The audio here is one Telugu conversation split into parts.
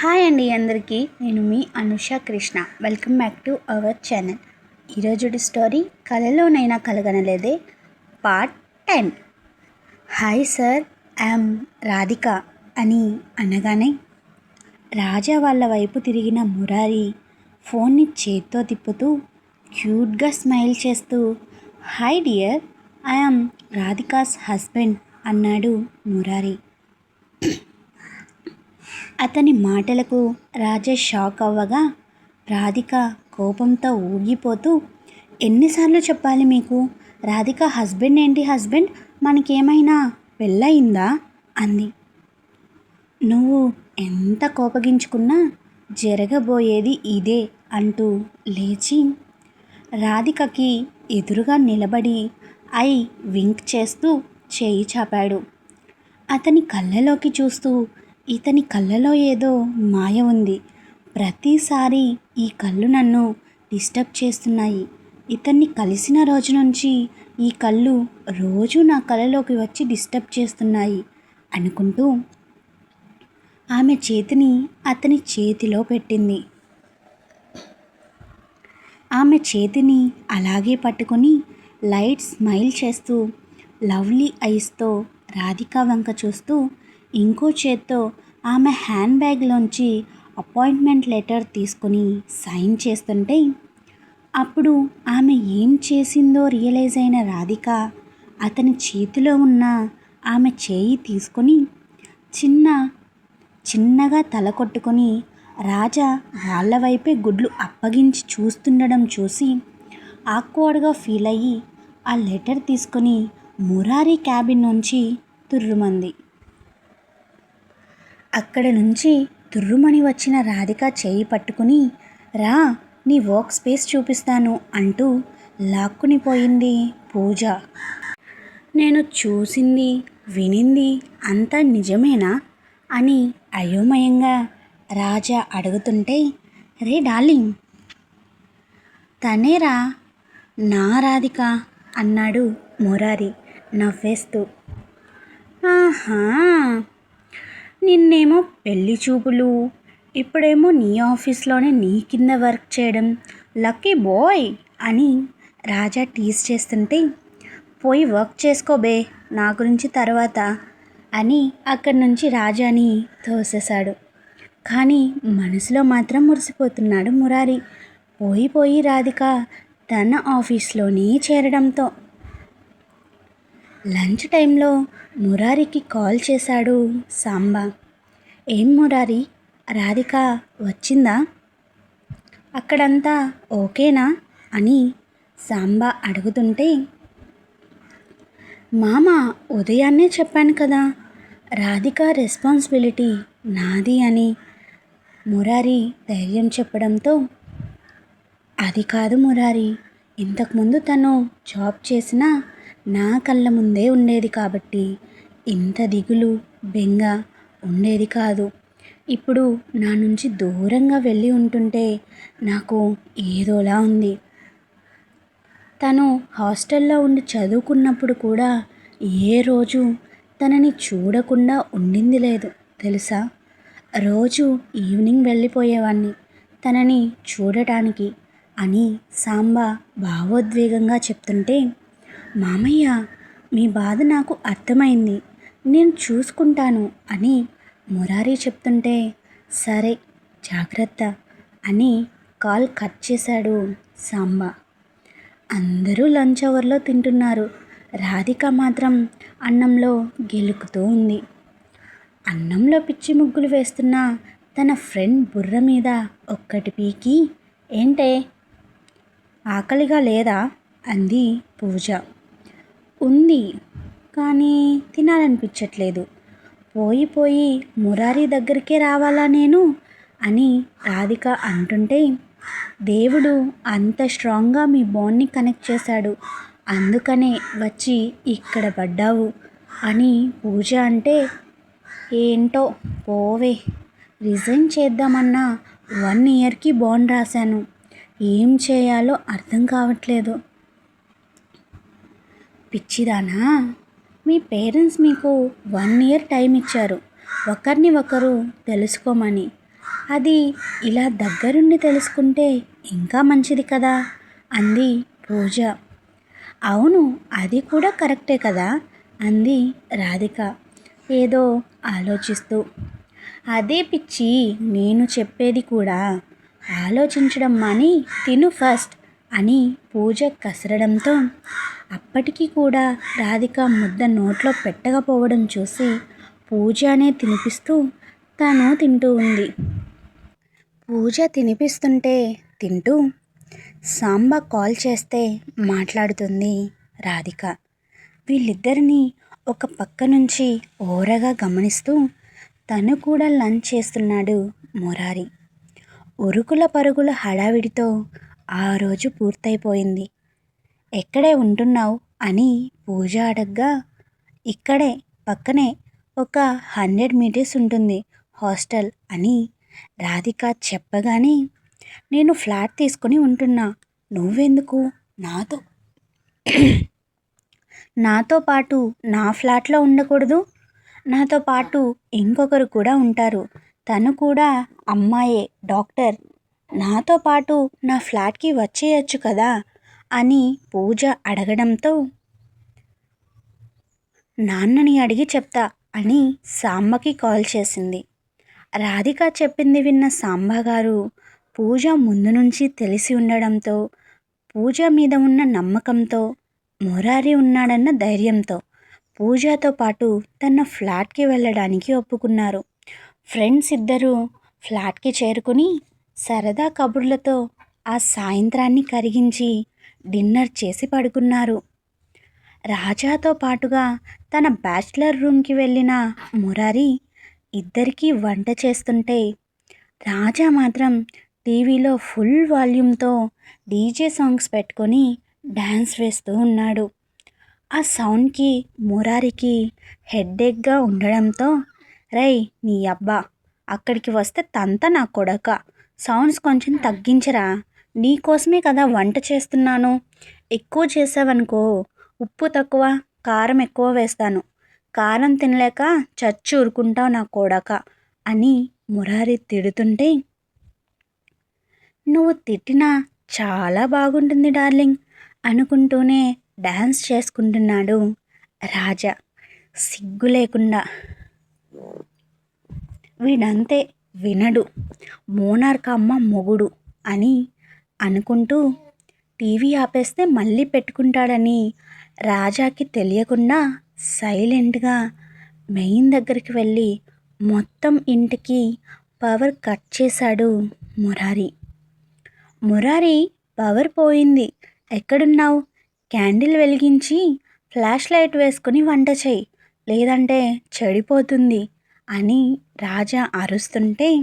హాయ్ అండి అందరికీ. నేను మీ Anusha Krishna. Welcome back to our channel ఈరోజు స్టోరీ కళలోనైనా కలగనలేదే. Part ten hi sir I'm Radhika అని అనగానే రాజా వాళ్ళ వైపు తిరిగిన మురారి ఫోన్ని చేత్తో తిప్పుతూ క్యూట్గా స్మైల్ చేస్తూ hi dear I'm Radhika's husband అన్నాడు మురారి. అతని మాటలకు రాజేష్ షాక్ అవ్వగా రాధిక కోపంతో ఊగిపోతూ ఎన్నిసార్లు చెప్పాలి మీకు? రాధిక హస్బెండ్ ఏంటి హస్బెండ్? మనకేమైనా పెళ్ళయిందా? అంది. నువ్వు ఎంత కోపగించుకున్నా జరగబోయేది ఇదే అంటూ లేచి రాధికకి ఎదురుగా నిలబడి ఐ వింక్ చేస్తూ చేయి చాపాడు. అతని కళ్ళలోకి చూస్తూ ఇతని కళ్ళలో ఏదో మాయ ఉంది. ప్రతిసారి ఈ కళ్ళు నన్ను డిస్టర్బ్ చేస్తున్నాయి. ఇతన్ని కలిసిన రోజు నుంచి ఈ కళ్ళు రోజు నా కళ్ళలోకి వచ్చి డిస్టర్బ్ చేస్తున్నాయి అనుకుంటూ ఆమె చేతిని అతని చేతిలో పెట్టింది. ఆమె చేతిని అలాగే పట్టుకొని లైట్ స్మైల్ చేస్తూ లవ్లీ ఐస్తో రాధిక వంక చూస్తూ ఇంకో చేత్తో ఆమె హ్యాండ్ బ్యాగ్లోంచి అపాయింట్మెంట్ లెటర్ తీసుకుని సైన్ చేస్తుంటే అప్పుడు ఆమె ఏం చేసిందో రియలైజ్ అయిన రాధిక అతని చేతిలో ఉన్న ఆమె చేయి తీసుకొని చిన్న చిన్నగా తల కొట్టుకొని రాజా వాళ్ళ వైపే గుడ్లు అప్పగించి చూస్తుండడం చూసి ఆక్వర్డ్గా ఫీల్ అయ్యి ఆ లెటర్ తీసుకొని మురారి క్యాబిన్ నుంచి తుర్రుమంది. అక్కడ నుంచి తుర్రుమని వచ్చిన రాధిక చేయి పట్టుకుని రా నీ వర్క్ స్పేస్ చూపిస్తాను అంటూ లాక్కుని పోయింది పూజ. నేను చూసింది వినింది అంతా నిజమేనా? అని అయోమయంగా రాజా అడుగుతుంటే రే డార్లింగ్ తనేరా? నా రాధిక అన్నాడు మురారి నవ్వేస్తూ. ఆహా నిన్నేమో పెళ్ళి చూపులు ఇప్పుడేమో నీ ఆఫీస్లోనే నీ కింద వర్క్ చేయడం లక్కీ బాయ్ అని రాజా టీస్ చేస్తుంటే పోయి వర్క్ చేసుకోబే నా గురించి తర్వాత అని అక్కడి నుంచి రాజాని తోసేశాడు. కానీ మనసులో మాత్రం మురిసిపోతున్నాడు మురారి. పోయి పోయి రాధిక తన ఆఫీస్లోనే చేరడంతో లంచ్ టైంలో మురారికి కాల్ చేశాడు సాంబ. ఏం మురారి? రాధిక వచ్చిందా? అక్కడంతా ఓకేనా? అని సాంబ అడుగుతుంటే మామ ఉదయాన్నే చెప్పాను కదా రాధిక రెస్పాన్సిబిలిటీ నాది అని మురారి ధైర్యం చెప్పడంతో అది కాదు మురారి ఇంతకుముందు తను జాబ్ చేసిన నా కళ్ళ ముందే ఉండేది కాబట్టి ఇంత దిగులు బెంగ ఉండేది కాదు. ఇప్పుడు నా నుంచి దూరంగా వెళ్ళి ఉంటుంటే నాకు ఏదోలా ఉంది. తను హాస్టల్లో ఉండి చదువుకున్నప్పుడు కూడా ఏ రోజు తనని చూడకుండా ఉండింది లేదు తెలుసా? రోజు ఈవినింగ్ వెళ్ళిపోయేవాడిని తనని చూడటానికి అని సాంబ భావోద్వేగంగా చెప్తుంటే మామయ్య మీ బాధ నాకు అర్థమైంది. నేను చూసుకుంటాను అని మురారి చెప్తుంటే సరే జాగ్రత్త అని కాల్ కట్ చేశాడు సాంబ. అందరూ లంచ్ అవర్లో తింటున్నారు. రాధిక మాత్రం అన్నంలో గెలుకుతూ ఉంది. అన్నంలో పిచ్చి ముగ్గులు వేస్తున్న తన ఫ్రెండ్ బుర్ర మీద ఒక్కటి పీకి ఏంటే? ఆకలిగా లేదా? అంది పూజ. ఉంది. కానీ తినాలనిపించట్లేదు. పోయి పోయి మురారి దగ్గరికే రావాలా నేను? అని రాధిక అంటుంటే దేవుడు అంత స్ట్రాంగ్గా మీ బాండ్ని కనెక్ట్ చేశాడు. అందుకనే వచ్చి ఇక్కడ పడ్డావు అని పూజ అంటే ఏంటో పోవే. రిజైన్ చేద్దామన్నా వన్ ఇయర్కి బాండ్ రాశాను. ఏం చేయాలో అర్థం కావట్లేదు. పిచ్చిదానా? మీ పేరెంట్స్ మీకు వన్ ఇయర్ టైం ఇచ్చారు. ఒకరిని ఒకరు తెలుసుకోమని. అది ఇలా దగ్గరుండి తెలుసుకుంటే ఇంకా మంచిది కదా? అంది పూజ. అవును అది కూడా కరెక్టే కదా? అంది రాధిక. ఏదో ఆలోచిస్తూ. అదే పిచ్చి నేను చెప్పేది కూడా. ఆలోచించడం మాని తిను ఫస్ట్. అని పూజ కసరడంతో అప్పటికి కూడా రాధిక ముద్ద నోట్లో పెట్టకపోవడం చూసి పూజనే తినిపిస్తూ తను తింటూ ఉంది. పూజ తినిపిస్తుంటే తింటూ సాంబ కాల్ చేస్తే మాట్లాడుతుంది రాధిక. వీళ్ళిద్దరినీ ఒక పక్క నుంచి ఓరగా గమనిస్తూ తను కూడా లంచ్ చేస్తున్నాడు మురారి. ఉరుకుల పరుగుల హడావిడితో ఆ రోజు పూర్తయిపోయింది. ఎక్కడే ఉంటున్నావు? అని పూజ అడగ్గా ఇక్కడే పక్కనే ఒక హండ్రెడ్ మీటర్స్ ఉంటుంది హాస్టల్ అని రాధిక చెప్పగానే నేను ఫ్లాట్ తీసుకొని ఉంటున్నా. నువ్వెందుకు? నాతో. నాతో పాటు నా ఫ్లాట్లో ఉండకూడదు. నాతో పాటు ఇంకొకరు కూడా ఉంటారు. తను కూడా అమ్మాయే డాక్టర్. నాతో పాటు నా ఫ్లాట్కి వచ్చేయచ్చు కదా? అని పూజ అడగడంతో నాన్నని అడిగి చెప్తా అని సాంబకి కాల్ చేసింది. రాధిక చెప్పింది విన్న సాంబగారు పూజ ముందు నుంచి తెలిసి ఉండడంతో పూజ మీద ఉన్న నమ్మకంతో మురారి ఉన్నాడన్న ధైర్యంతో పూజతో పాటు తన ఫ్లాట్కి వెళ్ళడానికి ఒప్పుకున్నారు. ఫ్రెండ్స్ ఇద్దరూ ఫ్లాట్కి చేరుకుని సరదా కబుర్లతో ఆ సాయంత్రాన్ని కరిగించి డిన్నర్ చేసి పడుకున్నారు. రాజాతో పాటుగా తన బ్యాచిలర్ రూమ్కి వెళ్ళిన మురారి ఇద్దరికీ వంట చేస్తుంటే రాజా మాత్రం టీవీలో ఫుల్ వాల్యూమ్తో డీజే సాంగ్స్ పెట్టుకొని డ్యాన్స్ వేస్తూ ఉన్నాడు. ఆ సౌండ్కి మురారికి హెడ్ఏక్గా ఉండడంతో రై నీ అబ్బా అక్కడికి వస్తే తంత నా కొడక సౌండ్స్ కొంచెం తగ్గించరా? నీకోసమే కదా వంట చేస్తున్నాను. ఎక్కువ చేసావనుకో ఉప్పు తక్కువ కారం ఎక్కువ వేస్తాను. కారం తినలేక చచ్చి ఊరుకుంటావు నా కొడక అని మురారి తిడుతుంటే నువ్వు తిట్టినా చాలా బాగుంటుంది డార్లింగ్ అనుకుంటూనే డ్యాన్స్ చేసుకుంటున్నాడు రాజా. సిగ్గు లేకుండా. వీడంతే. వినడు. మోనార్కమ్మ మొగుడు అని అనుకుంటూ టీవీ ఆపేస్తే మళ్ళీ పెట్టుకుంటాడని రాజాకి తెలియకుండా సైలెంట్గా మెయిన్ దగ్గరికి వెళ్ళి మొత్తం ఇంటికి పవర్ కట్ చేశాడు మురారి. మురారి పవర్ పోయింది. ఎక్కడున్నావు? క్యాండిల్ వెలిగించి ఫ్లాష్ లైట్ వేసుకుని వంట చేయి. లేదంటే చెడిపోతుంది. అని రాజా అరుస్తుంటే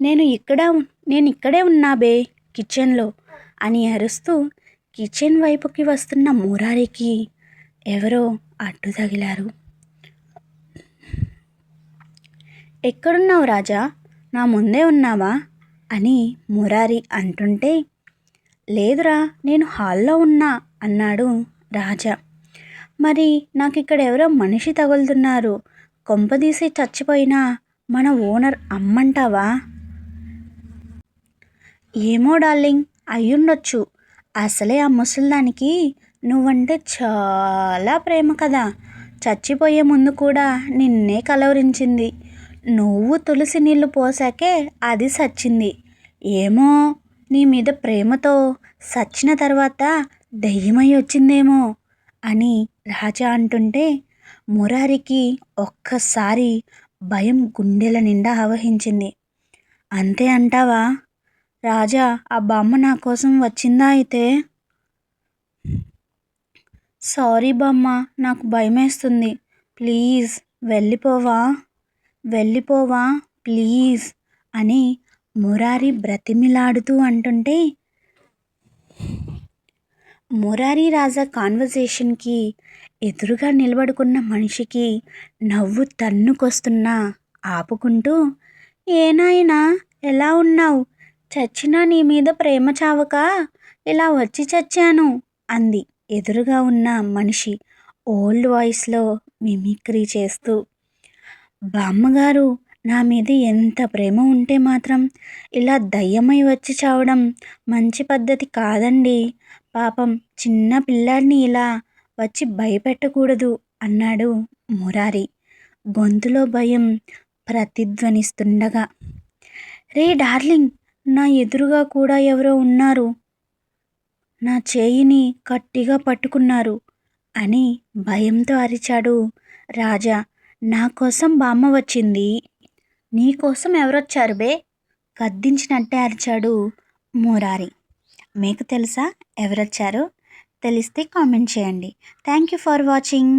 నేను ఇక్కడ నేను ఇక్కడే ఉన్నా బే కిచెన్లో అని అరుస్తూ కిచెన్ వైపుకి వస్తున్న మురారికి ఎవరో అడ్డు తగిలారు. ఎక్కడున్నావు రాజా? నా ముందే ఉన్నావా? అని మురారి అంటుంటే లేదురా నేను హాల్లో ఉన్నా అన్నాడు రాజా. మరి నాకు ఇక్కడ ఎవరో మనిషి తగులుతున్నారు. కొంపదీసి చచ్చిపోయినా మన ఓనర్ అమ్మంటావా? ఏమో డార్లింగ్ అయ్యుండొచ్చు. అసలే ఆ ముసలిదానికి నువ్వంటే చాలా ప్రేమ కదా. చచ్చిపోయే ముందు కూడా నిన్నే కలవరించింది. నువ్వు తులసి నీళ్ళు పోసాకే అది సచ్చింది. ఏమో నీ మీద ప్రేమతో సచ్చిన తర్వాత దెయ్యమై వచ్చిందేమో అని రాజా అంటుంటే మురారికి ఒక్కసారి భయం గుండెల నిండా ఆవహించింది. అంతే అంటావా? రాజా ఆ బామ్మ నా కోసం వచ్చిందా అయితే? సారీ బామ్మ నాకు భయమేస్తుంది. ప్లీజ్ వెళ్ళిపోవా? వెళ్ళిపోవా? ప్లీజ్ అని మురారి బ్రతిమిలాడుతూ అంటుంటే మురారి రాజా కాన్వర్జేషన్కి ఎదురుగా నిలబడుకున్న మనిషికి నవ్వు తన్నుకొస్తున్నా ఆపుకుంటూ ఏనాయనా ఎలా ఉన్నావు? చచ్చినా నీ మీద ప్రేమ చావక ఇలా వచ్చి చచ్చాను అంది ఎదురుగా ఉన్న మనిషి ఓల్డ్ వాయిస్లో మిమిక్రీ చేస్తూ. బామ్మగారు నా మీద ఎంత ప్రేమ ఉంటే మాత్రం ఇలా దయ్యమై వచ్చి చావడం మంచి పద్ధతి కాదండి. పాపం చిన్న పిల్లాడిని ఇలా వచ్చి భయపెట్టకూడదు అన్నాడు మురారి. గొంతులో భయం ప్రతిధ్వనిస్తుండగా. రే డార్లింగ్ నా ఎదురుగా కూడా ఎవరో ఉన్నారు. నా చేయిని గట్టిగా పట్టుకున్నారు అని భయంతో అరిచాడు రాజా. నా కోసం బామ్మ వచ్చింది. నీ కోసం ఎవరొచ్చారు బే? గద్దించినట్టే అరిచాడు మురారి. మీకు తెలుసా? ఎవరొచ్చారో? తెలిస్తే కామెంట్ చేయండి. Thank you for watching